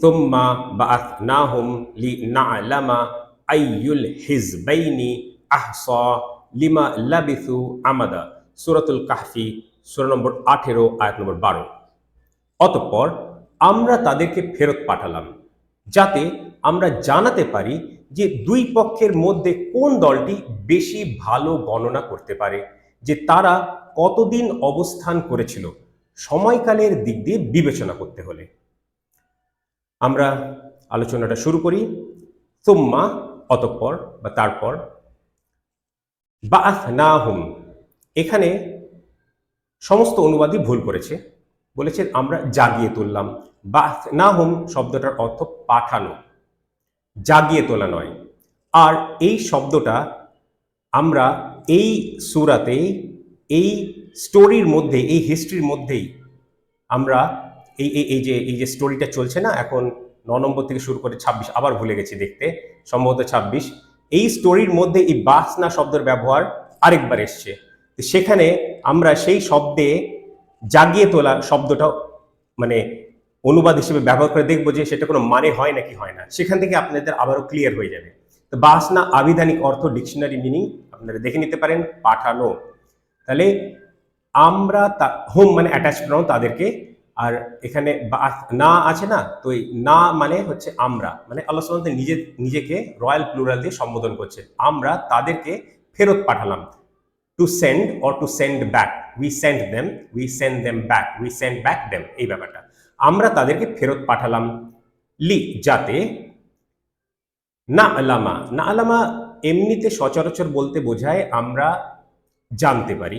সুম্মা বাআথনাহুম লিনা'লামা আইয়ুল হিজবাইনি Ahsa lima লাবিথু আমাদা সূরাতুল কাহফি সূরা নম্বর আঠেরো, আয়াত নম্বর বারো। অতঃপর আমরা তাদেরকে ফেরত পাঠালাম, যাতে আমরা জানাতে পারি যে দুই পক্ষের মধ্যে কোন দলটি বেশি ভালো গণনা করতে পারে, যে তারা কতদিন অবস্থান করেছিল, সময়কালের দিক দিয়ে বিবেচনা করতে হলে। আমরা আলোচনাটা শুরু করি। তুম্মা অতঃপর বা তারপর। বাথ না হুম এখানে সমস্ত অনুবাদই ভুল করেছে। বলেছেন, আমরা জাগিয়ে তুললাম। বাথ না হুম শব্দটার অর্থ পাঠানো। জাগিয়ে তোলা নয়। আর এই শব্দটা আমরা এই সুরাতে এই স্টোরির মধ্যে এই হিস্ট্রির মধ্যেই আমরা এই এই এই যে এই যে স্টোরিটা চলছে না, এখন ন নম্বর থেকে শুরু করে ছাব্বিশ, আবার ভুলে গেছি দেখতে, সম্ভবত ছাব্বিশ। এই স্টোরির মধ্যে এই বাসনা শব্দের ব্যবহার আরেকবার এসছে। সেখানে আমরা সেই শব্দে জাগিয়ে তোলা শব্দটা মানে অনুবাদ হিসেবে ব্যবহার করে দেখব যে সেটা কোনো মানে হয় নাকি হয় না। সেখান থেকে আপনাদের আবারও ক্লিয়ার হয়ে যাবে। তো বাসনা আবিধানিক অর্থ ডিকশনারি মিনিং আপনারা দেখে নিতে পারেন, পাঠানো। তাহলে আমরা তা হোম মানে অ্যাটাচ প্রনাউন তাদেরকে আর এখানে না আছে না? তো এই না মানে হচ্ছে আমরা। মানে আল্লাহ সুবহানাহু নিজে, নিজেকে রয়্যাল প্লুরাল দিয়ে সম্বোধন করছে। আমরা তাদেরকে ফেরত পাঠালাম। To send or to send back. We send them, we send them back, we send back them, এই ব্যাপারটা। আমরা তাদেরকে ফেরত পাঠালাম লি, যাতে না আলামা না আলামা এমনিতে সচরাচর বলতে বোঝায় আমরা জানতে পারি।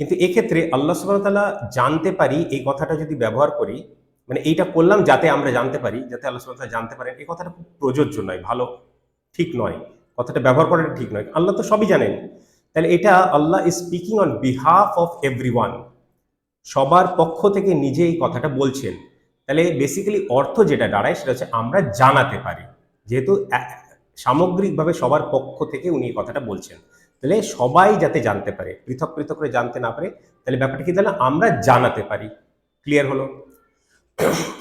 কিন্তু এক্ষেত্রে আল্লাহ সুবাহতাল্লাহ জানতে পারি এই কথাটা যদি ব্যবহার করি মানে এইটা করলাম যাতে আমরা জানতে পারি, যাতে আল্লাহ সুবাহতাল্লাহ জানতে পারেন, এই কথাটা খুব প্রযোজ্য নয়, ভালো, ঠিক নয়। কথাটা ব্যবহার করাটা ঠিক নয়। আল্লাহ তো সবই জানেন। তাহলে এটা Allah is speaking on behalf of every সবার পক্ষ থেকে নিজে এই কথাটা বলছেন। তাহলে বেসিক্যালি অর্থ যেটা দাঁড়ায় সেটা হচ্ছে আমরা জানাতে পারি। যেহেতু সামগ্রিকভাবে সবার পক্ষ থেকে উনি এই কথাটা বলছেন। তাহলে সবাই যাতে জানতে পারে, পৃথক পৃথক করে জানতে না পারে, তাহলে ব্যাপারটা কি তাহলে আমরা জানাতে পারি। ক্লিয়ার হলো?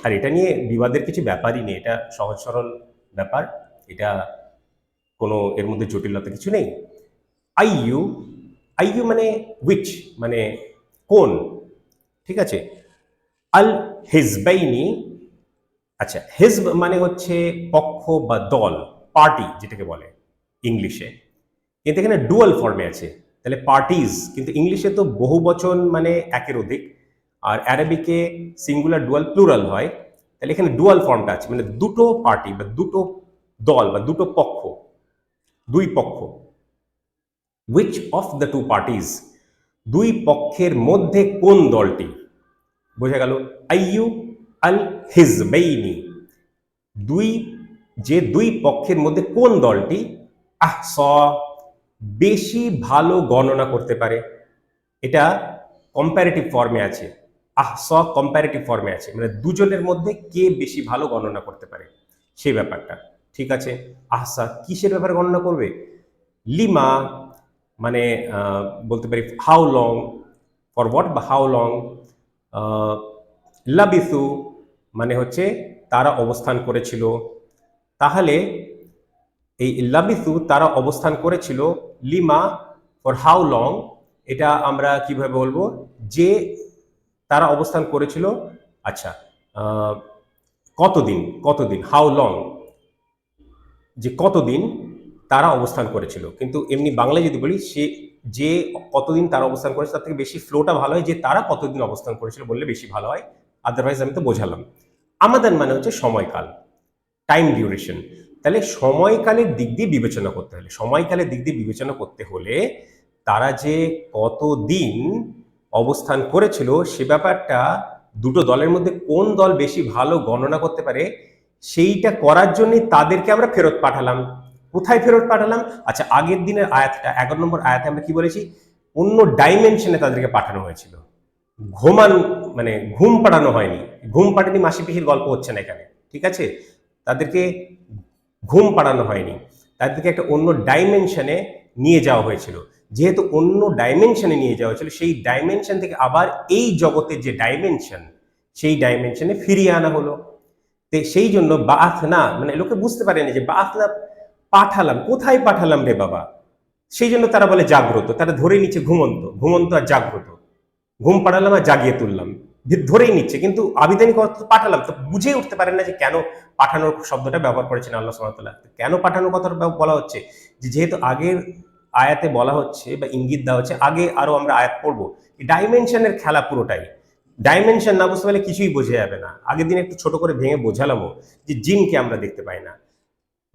আর এটা নিয়ে বিবাদের কিছু ব্যাপারই নেই, এটা সহজ সরল ব্যাপার। এটা কোনো এর মধ্যে জটিলতা কিছু নেই। আই ইউ আই ইউ মানে উইচ মানে কোন? ঠিক আছে? আল হিজবাইনি আচ্ছা হিজব মানে হচ্ছে পক্ষ বা দল, পার্টি যেটাকে বলে ইংলিশে। কিন্তু এখানে ডুয়াল ফর্মে আছে। তাহলে পার্টিজ কিন্তু ইংলিশে তো বহু বচন মানে একের অধিক। আর অ্যারাবিকে সিঙ্গুলার ডুয়াল প্লুরাল হয়। তাহলে এখানে ডুয়াল ফর্মটা আছে মানে দুটো পার্টি বা দুটো দল বা দুটো পক্ষ, দুই পক্ষ। Which of the two parties দুই পক্ষের মধ্যে কোন দলটি? বোঝা গেল, আইয়ু আল হিজবাইনি। দুই, যে দুই পক্ষের মধ্যে কোন দলটি? আহস বেশি ভালো গণনা করতে পারে। এটা কম্প্যারেটিভ ফর্মে আছে। আহ আহস কম্প্যারেটিভ ফর্মে আছে। মানে দুজনের মধ্যে কে বেশি ভালো গণনা করতে পারে, সেই ব্যাপারটা। ঠিক আছে? আহসা কিসের ব্যাপারে গণনা করবে? লিমা মানে বলতে পারি হাউ লং ফর হোয়াট বা হাউ লং লাবিসু মানে হচ্ছে তারা অবস্থান করেছিল। তাহলে এই লাবিসু তারা অবস্থান করেছিল লিমা ফর হাউ লং এটা আমরা কীভাবে বলব? যে তারা অবস্থান করেছিল আচ্ছা কতদিন কতদিন হাউ লং যে কতদিন তারা অবস্থান করেছিল। কিন্তু এমনি বাংলায় যদি বলি, সে, যে কতদিন তারা অবস্থান করেছে, তার থেকে বেশি ফ্লোটা ভালো হয় যে তারা কতদিন অবস্থান করেছিল বললে বেশি ভালো হয়। আদারওয়াইজ আমি তো বোঝালাম। আমাদের মানে হচ্ছে সময়কাল টাইম ডিউরেশন তাহলে সময়কালের দিক দিয়ে বিবেচনা করতে হলে, সময়কালের দিক দিয়ে বিবেচনা করতে হলে তারা যে কতদিন অবস্থান করেছিল সে ব্যাপারটা দুটো দলের মধ্যে কোন দল বেশি ভালো গণনা করতে পারে সেইটা করার জন্যই তাদেরকে আমরা ফেরত পাঠালাম। কোথায় ফেরত পাঠালাম? আচ্ছা আগের দিনের আয়াতটা এগারো নম্বর আয়াতে আমরা কি বলেছি? অন্য ডাইমেনশনে তাদেরকে পাঠানো হয়েছিল। ঘুমান মানে ঘুম পাঠানো হয়নি। ঘুম পাঠানি মাসি পিসির গল্প হচ্ছে না এখানে, ঠিক আছে? তাদেরকে ঘুম পাড়ানো হয়নি। তাদেরকে একটা অন্য ডাইমেনশনে নিয়ে যাওয়া হয়েছিল। যেহেতু অন্য ডাইমেনশনে নিয়ে যাওয়া হয়েছিল, সেই ডাইমেনশন থেকে আবার এই জগতের যে ডাইমেনশন সেই ডাইমেনশনে ফিরিয়ে আনা হলো। তে সেই জন্য বাথ না মানে লোকে বুঝতে পারেনি যে বাথ না পাঠালাম, কোথায় পাঠালাম রে বাবা? সেই জন্য তারা বলে জাগ্রত, তারা ধরে নিচ্ছে ঘুমন্ত ঘুমন্ত আর জাগ্রত। ঘুম পাড়ালাম আর জাগিয়ে তুললাম। ধরেই নিচ্ছে। কিন্তু আবিধানিক অর্থ পাঠালাম, তো বুঝে উঠতে পারেন না যে কেন পাঠানোর শব্দটা ব্যবহার করেছেন আল্লাহ সুবহানাহু কেন পাঠানোর কথাটা বলা হচ্ছে? যে যেহেতু আগের আয়াতে বলা হচ্ছে বা ইঙ্গিত দেওয়া হচ্ছে, আগে আরও আমরা আয়াত পড়ব। ডাইমেনশনের খেলা পুরোটাই। ডাইমেনশন না বুঝতে পারলে কিছুই বোঝা যাবে না। আগের দিন একটু ছোট করে ভেঙে বোঝালামও যে জিনকে আমরা দেখতে পাই না,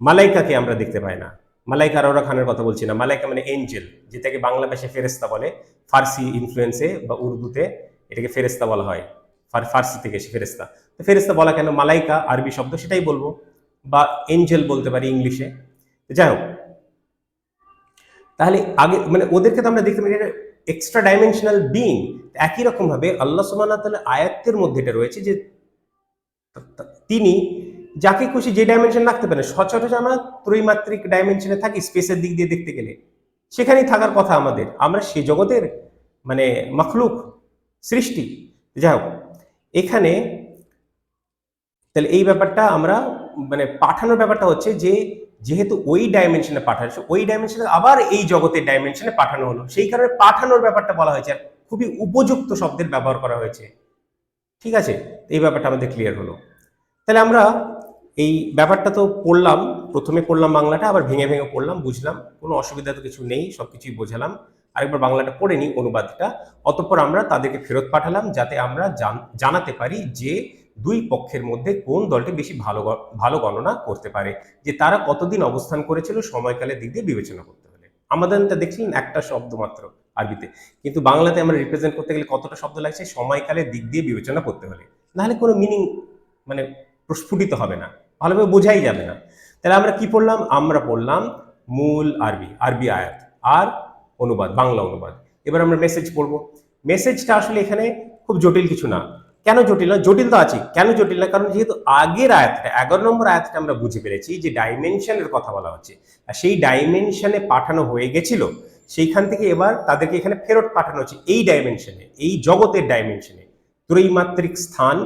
মালাইকাকে আমরা দেখতে পাই না। মালাইকা আরোরা খানের কথা বলছি না। মালাইকা মানে এঞ্জেল যেটাকে বাংলা ভাষায় ফেরেস্তা বলে, ফার্সি ইনফ্লুয়েন্সে বা উর্দুতে এটাকে ফেরেস্তা বলা হয়। ফার- ফার্সি থেকে এসে ফেরেস্তা তো ফেরেস্তা বলা কেন? মালাইকা, আরবি শব্দ সেটাই বলব। বা এঞ্জেল বলতে পারি ইংলিশে। যাই হোক। তাহলে আগে মানে ওদেরকে তো আমরা দেখতে পাই এক্সট্রা ডাইমেনশনাল বিং একই রকম ভাবে আল্লাহ তাআলা আয়াতের মধ্যে এটা রয়েছে যে তিনি যাকে খুশি যে ডাইমেনশন রাখতে পারেন, সচরাচর আমরা ত্রৈমাত্রিক ডাইমেনশনে থাকি স্পেসের দিক দিয়ে দেখতে গেলে। সেখানেই থাকার কথা আমাদের। আমরা সে জগতের মানে মখলুক। সৃষ্টি। যাই হোক, এখানে তাহলে এই ব্যাপারটা আমরা মানে পাঠানোর ব্যাপারটা হচ্ছে যে, যেহেতু ওই ডাইমেনশনে পাঠাচ্ছে ওই ডাইমেনশনে আবার এই জগতের ডাইমেনশনে পাঠানো হলো। সেই কারণে পাঠানোর ব্যাপারটা বলা হয়েছে খুবই উপযুক্ত শব্দের ব্যবহার করা হয়েছে। ঠিক আছে? এই ব্যাপারটা আমাদের ক্লিয়ার হলো। তাহলে আমরা এই ব্যাপারটা তো পড়লাম, প্রথমে পড়লাম বাংলাটা, আবার ভেঙে ভেঙে পড়লাম, বুঝলাম, কোনো অসুবিধা তো কিছু নেই সব কিছুই বোঝালাম। আরেকবার বাংলাটা পড়ে নিই অনুবাদটা। অতঃপর আমরা তাদেরকে ফেরত পাঠালাম যাতে আমরা জান- জানাতে পারি যে দুই পক্ষের মধ্যে কোন দলটি বেশি ভালো ভালো গণনা করতে পারে, যে তারা কতদিন অবস্থান করেছিল, সময়কালের দিক দিয়ে বিবেচনা করতে হলে। আমাদের তো দেখছিলেন একটা শব্দ মাত্র আরবিতে। কিন্তু বাংলাতে আমরা রিপ্রেজেন্ট করতে গেলে কতটা শব্দ লাগছে, সময়কালের দিক দিয়ে বিবেচনা করতে হলে। নাহলে কোনো মিনিং মানে প্রস্ফুটিত হবে না, ভালোভাবে বোঝাই যাবে না। তাহলে আমরা কি পড়লাম? আমরা পড়লাম মূল আরবি আরবি আয়াত। আর অনুবাদ, বাংলা অনুবাদ। এবার আমরা মেসেজ পড়ব। মেসেজটা আসলে এখানে খুব জটিল কিছু না। কেন জটিল না? জটিল তো আছে কেন জটিল না? কারণ যেহেতু আগের আয়াতটা, এগারো নম্বর আয়াতটা আমরা বুঝে পেরেছি যে ডাইমেনশনের কথা বলা হচ্ছে। আর সেই ডাইমেনশনে পাঠানো হয়ে গেছিল, সেইখান থেকে এবার তাদেরকে এখানে ফেরত পাঠানো হচ্ছে এই ডাইমেনশনে এই জগতের ডাইমেনশনে ত্রৈমাত্রিক স্থান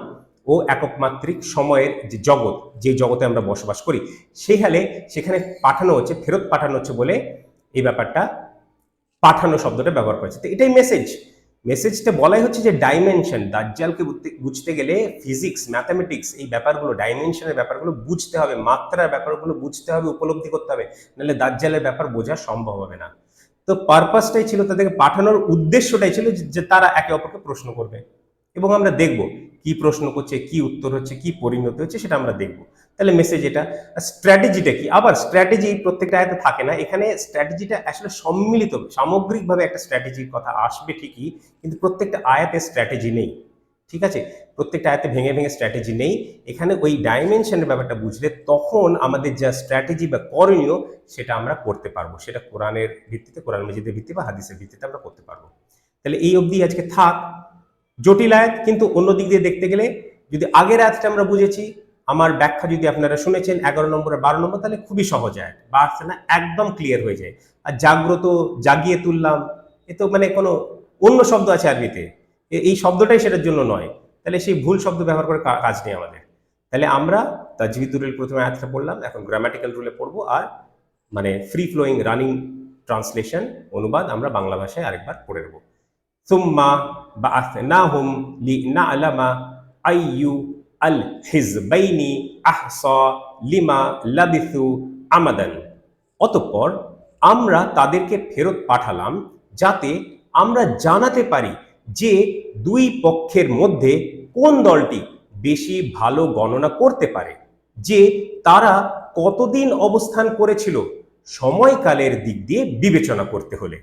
ও এককমাত্রিক সময়ের যে জগৎ, যে জগতে আমরা বসবাস করি হালে সেখানে পাঠানো হচ্ছে, ফেরত পাঠানো হচ্ছে বলে এই ব্যাপারটা পাঠানো শব্দটা ব্যবহার করেছে তো এটাই মেসেজ মেসেজটা বলাই হচ্ছে যে ডাইমেনশন দাজ্জালকে বুঝতে- গেলে ফিজিক্স ম্যাথামেটিক্স এই ব্যাপারগুলো ডাইমেনশনের ব্যাপারগুলো বুঝতে হবে, মাত্রার ব্যাপারগুলো বুঝতে হবে, উপলব্ধি করতে হবে, নাহলে দাজ্জালের ব্যাপার বোঝা সম্ভব হবে না। তো পারপাসটাই ছিল তাদেরকে পাঠানোর উদ্দেশ্যটাই ছিল যে তারা একে অপরকে প্রশ্ন করবে। এবং আমরা দেখব কি প্রশ্ন করছে, কি উত্তর হচ্ছে, কি পরিণতি হচ্ছে সেটা আমরা দেখব। তাহলে মেসেজ এটা স্ট্র্যাটেজিটা কি? আবার স্ট্র্যাটেজি প্রত্যেকটা আয়তে থাকে না। এখানে স্ট্র্যাটেজিটা আসলে সম্মিলিত, সামগ্রিকভাবে একটা স্ট্র্যাটেজির কথা আসবে ঠিকই, কিন্তু প্রত্যেকটা আয়াতে স্ট্র্যাটেজি নেই। ঠিক আছে? প্রত্যেকটা আয়াতে ভেঙে ভেঙে স্ট্র্যাটেজি নেই। এখানে ওই ডাইমেনশনের ব্যাপারটা বুঝলে তখন আমাদের যা স্ট্র্যাটেজি বা করণীয় সেটা আমরা করতে পারব। সেটা কোরআনের ভিত্তিতে, কোরআন মজিদের ভিত্তি বা হাদিসের ভিত্তিতে আমরা করতে পারব। তাহলে এই অবধি আজকে থাক। জটিল আয়াত, কিন্তু অন্য দিক দিয়ে দেখতে গেলে যদি আগের আয়াতটা আমরা বুঝেছি, আমার ব্যাখ্যা যদি আপনারা শুনেছেন, এগারো নম্বর আর বারো নম্বর, তাহলে খুবই সহজ আয়াত, বা না, একদম ক্লিয়ার হয়ে যায়। আর জাগ্রত, জাগিয়ে তুললাম, এ তো মানে কোনো অন্য শব্দ আছে আরবিতে। এই শব্দটাই সেটার জন্য নয়। তাহলে সেই ভুল শব্দ ব্যবহার করে কাজ নেই আমাদের। তাহলে আমরা তাজবিদুরের প্রথমে আয়াতটা পড়লাম, এখন গ্রামাটিক্যাল রুলে পড়ব, আর মানে ফ্রি ফ্লোয়িং রানিং ট্রান্সলেশন অনুবাদ আমরা বাংলা ভাষায় আরেকবার পড়ে নেব। সুম্মা বাআথনাহুম লিনা'লামা আইয়ু আল হিজবাইনি আহসা লিমা লাবিথু আমাদান অতঃপর আমরা তাদেরকে ফেরত পাঠালাম যাতে আমরা জানাতে পারি যে দুই পক্ষের মধ্যে কোন দলটি বেশি ভালো গণনা করতে পারে, যে তারা কতদিন অবস্থান করেছিল, সময়কালের দিক দিয়ে বিবেচনা করতে হলে।